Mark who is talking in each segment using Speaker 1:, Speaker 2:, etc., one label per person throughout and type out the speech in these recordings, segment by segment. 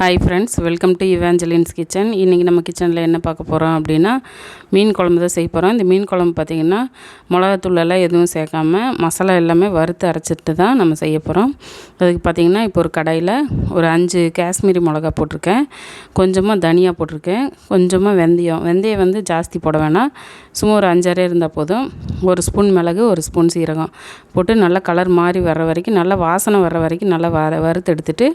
Speaker 1: Hi friends welcome to Evangeline's kitchen இன்றைக்கி நம்ம கிச்சனில் என்ன பார்க்க போகிறோம் அப்படின்னா மீன் குழம்பு தான் செய்ய போகிறோம் இந்த மீன் குழம்பு பார்த்திங்கன்னா மிளகாத்தூள் எல்லாம் எதுவும் சேர்க்காம மசாலா எல்லாமே வறுத்து அரைச்சிட்டு தான் நம்ம செய்ய போகிறோம் அதுக்கு பார்த்திங்கன்னா இப்போ ஒரு கடாயில் ஒரு அஞ்சு காஷ்மீரி மிளகா போட்டிருக்கேன். கொஞ்சமாக தனியாக போட்டிருக்கேன். கொஞ்சமாக வெந்தயம். வெந்தயம் வந்து ஜாஸ்தி போட வேணாம். சும்மா ஒரு அஞ்சாறே இருந்தால் போதும். ஒரு ஸ்பூன் மிளகு ஒரு ஸ்பூன் சீரகம். போட்டு நல்லா கலர் மாறி வர்ற வரைக்கும் நல்லா வாசனை வர்ற வரைக்கும் நல்லா வ வறுத்து எடுத்துகிட்டு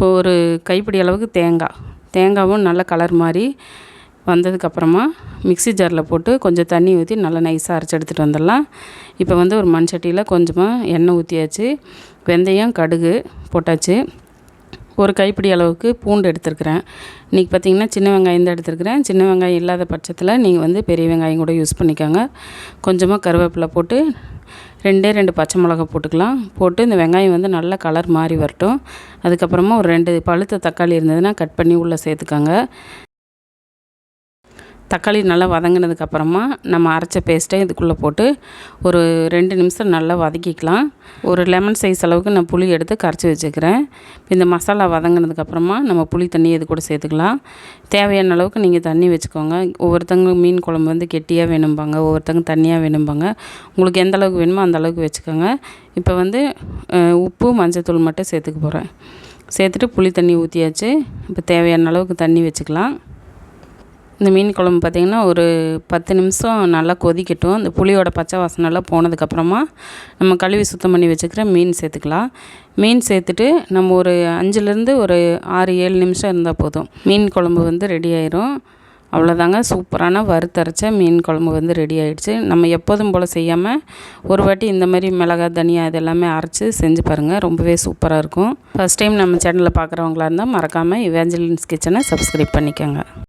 Speaker 1: ஒரு கைப்பிடி அளவுக்கு தேங்காய் தேங்காவும் நல்ல கலர் மாதிரி வந்ததுக்கப்புறமா மிக்ஸி ஜாரில் போட்டு கொஞ்சம் தண்ணி ஊற்றி நல்லா நைஸாக அரைச்சி எடுத்துகிட்டு வந்துடலாம். இப்போ வந்து ஒரு மண் சட்டியில் கொஞ்சமாக எண்ணெய் ஊற்றியாச்சு வெந்தயம் கடுகு போட்டாச்சு. ஒரு கைப்பிடி அளவுக்கு பூண்டு எடுத்துருக்கிறேன். இன்றைக்கி பார்த்திங்கன்னா சின்ன வெங்காயம் தான் எடுத்துருக்கிறேன். சின்ன வெங்காயம் இல்லாத பட்சத்தில் நீங்கள் வந்து பெரிய வெங்காயம் கூட யூஸ் பண்ணிக்கோங்க. கொஞ்சமாக கருவேப்பிலை போட்டு ரெண்டே ரெண்டு பச்சை மிளகா போட்டுக்கலாம். போட்டு இந்த வெங்காயம் வந்து நல்லா கலர் மாறி வரட்டும். அதுக்கப்புறமா ஒரு ரெண்டு பழுத்த தக்காளி இருந்ததுன்னா கட் பண்ணி உள்ளே சேர்த்துக்கோங்க. தக்காளி நல்லா வதங்கினதுக்கப்புறமா நம்ம அரைச்ச பேஸ்ட்டை இதுக்குள்ளே போட்டு ஒரு ரெண்டு நிமிஷம் நல்லா வதக்கிக்கலாம். ஒரு லெமன் சைஸ் அளவுக்கு நான் புளி எடுத்து கரைச்சி வச்சுக்கிறேன். இந்த மசாலா வதங்கினதுக்கப்புறமா நம்ம புளி தண்ணி இது கூட சேர்த்துக்கலாம். தேவையான அளவுக்கு நீங்கள் தண்ணி வச்சுக்கோங்க. ஒவ்வொருத்தங்க மீன் குழம்பு வந்து கெட்டியாக வேணும்பாங்க ஒவ்வொருத்தங்க தண்ணியாக வேணும்பாங்க. உங்களுக்கு எந்த அளவுக்கு வேணுமோ அந்த அளவுக்கு வச்சுக்கோங்க. இப்போ வந்து உப்பு மஞ்சத்தூள் மட்டும் சேர்த்துக்க போகிறேன் சேர்த்துட்டு புளி தண்ணி ஊற்றியாச்சு இப்போ தேவையான அளவுக்கு தண்ணி வச்சுக்கலாம். இந்த மீன் குழம்பு பார்த்திங்கன்னா ஒரு பத்து நிமிஷம் நல்லா கொதிக்கட்டும். இந்த புளியோட பச்சை வாசனைலாம் போனதுக்கப்புறமா நம்ம கழுவி சுத்தம் பண்ணி வச்சுக்கிற மீன் சேர்த்துக்கலாம். மீன் சேர்த்துட்டு நம்ம ஒரு அஞ்சுலேருந்து ஒரு ஆறு ஏழு நிமிஷம் இருந்தால் போதும். மீன் குழம்பு வந்து ரெடி ஆயிரும். அவ்வளோதாங்க. சூப்பரான வறுத்தரைச்ச மீன் குழம்பு வந்து ரெடி ஆகிடுச்சு நம்ம எப்போதும் போல் செய்யாமல் ஒரு வாட்டி இந்த மாதிரி மிளகாய் தனியாக இது எல்லாமே அரைச்சி செஞ்சு பாருங்கள் ரொம்பவே சூப்பராக இருக்கும். ஃபஸ்ட் டைம் நம்ம சேனலில் பார்க்குறவங்களா இருந்தால் மறக்காமல் இவேஞ்சலின்ஸ் கிச்சனை சப்ஸ்கிரைப் பண்ணிக்கோங்க.